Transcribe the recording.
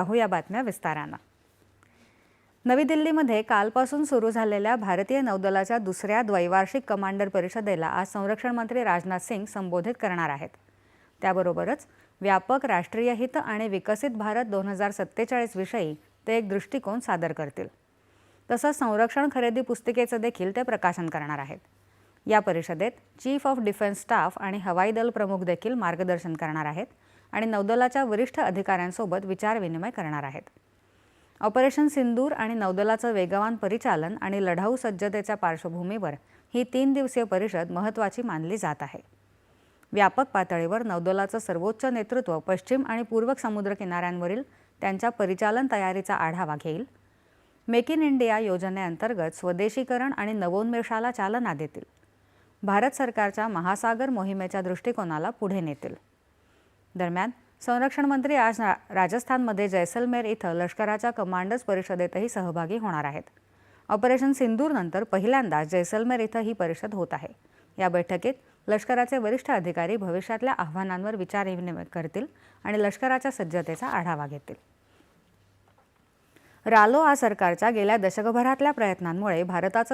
पाहूया बातम्या विस्तारानं. नवी दिल्लीमध्ये कालपासून सुरू झालेल्या भारतीय नौदलाच्या दुसऱ्या द्वैवार्षिक कमांडर परिषदेला आज संरक्षण मंत्री राजनाथ सिंग संबोधित करणार आहेत. त्याबरोबरच व्यापक राष्ट्रीय हित आणि विकसित भारत दोन हजार सत्तेचाळीस विषयी ते एक दृष्टिकोन सादर करतील. तसंच संरक्षण खरेदी पुस्तिकेचं देखील ते प्रकाशन करणार आहेत. या परिषदेत चीफ ऑफ डिफेन्स स्टाफ आणि हवाई दल प्रमुख देखील मार्गदर्शन करणार आहेत. आणि नौदलाच्या वरिष्ठ अधिकाऱ्यांसोबत विचारविनिमय करणार आहेत. ऑपरेशन सिंदूर आणि नौदलाचं वेगवान परिचालन आणि लढाऊ सज्जतेच्या पार्श्वभूमीवर ही तीन दिवसीय परिषद महत्त्वाची मानली जात आहे. व्यापक पातळीवर नौदलाचं सर्वोच्च नेतृत्व पश्चिम आणि पूर्व समुद्र किनाऱ्यांवरील त्यांच्या परिचालन तयारीचा आढावा घेईल. मेक इन इंडिया योजनेअंतर्गत स्वदेशीकरण आणि नवोन्मेषाला चालना देतील. भारत सरकारच्या महासागर मोहिमेच्या दृष्टिकोनाला पुढे नेतील. दरम्यान संरक्षण मंत्री आज राजस्थानमध्ये जैसलमेर इथं लष्कराच्या कमांडर्स परिषदेतही सहभागी होणार आहेत. ऑपरेशन सिंदूरनंतर पहिल्यांदाच जैसलमेर इथं ही परिषद होत आहे. या बैठकीत लष्कराचे वरिष्ठ अधिकारी भविष्यातल्या आव्हानांवर विचारविनिमय करतील आणि लष्कराच्या सज्जतेचा आढावा घेतील. रालोआ सरकारच्या गेल्या दशकभरातल्या प्रयत्नांमुळे भारताचं